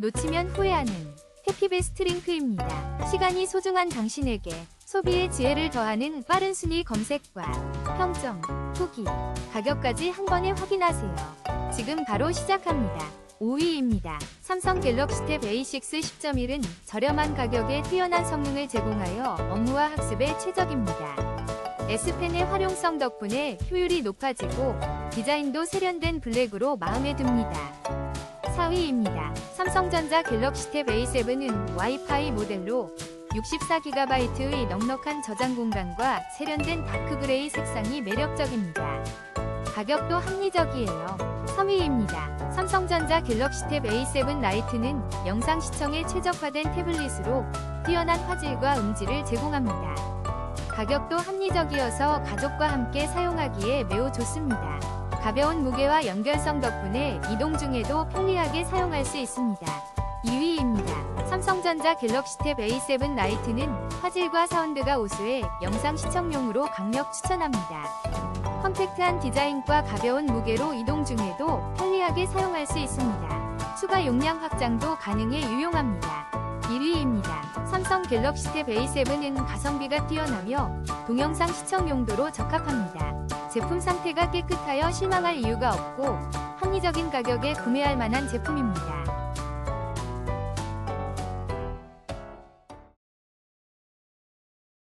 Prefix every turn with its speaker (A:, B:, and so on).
A: 놓치면 후회하는 해피베스트 링크입니다. 시간이 소중한 당신에게 소비의 지혜를 더하는 빠른 순위 검색과 평점, 후기, 가격까지 한 번에 확인하세요. 지금 바로 시작합니다. 5위입니다. 삼성 갤럭시 탭 A6 10.1은 저렴한 가격에 뛰어난 성능을 제공하여 업무와 학습에 최적입니다. S펜의 활용성 덕분에 효율이 높아지고 디자인도 세련된 블랙으로 마음에 듭니다. 4위입니다. 삼성전자 갤럭시 탭 A7은 와이파이 모델로 64GB의 넉넉한 저장 공간과 세련된 다크그레이 색상이 매력적입니다. 가격도 합리적이에요. 3위입니다. 삼성전자 갤럭시 탭 A7 라이트는 영상 시청에 최적화된 태블릿으로 뛰어난 화질과 음질을 제공합니다. 가격도 합리적이어서 가족과 함께 사용하기에 매우 좋습니다. 가벼운 무게와 연결성 덕분에 이동 중에도 편리하게 사용할 수 있습니다. 2위입니다. 삼성전자 갤럭시 탭 A7 라이트는 화질과 사운드가 우수해 영상 시청용으로 강력 추천합니다. 컴팩트한 디자인과 가벼운 무게로 이동 중에도 편리하게 사용할 수 있습니다. 추가 용량 확장도 가능해 유용합니다. 1위입니다. 삼성 갤럭시 탭 A7은 가성비가 뛰어나며 동영상 시청 용도로 적합합니다. 제품 상태가 깨끗하여 실망할 이유가 없고 합리적인 가격에 구매할 만한 제품입니다.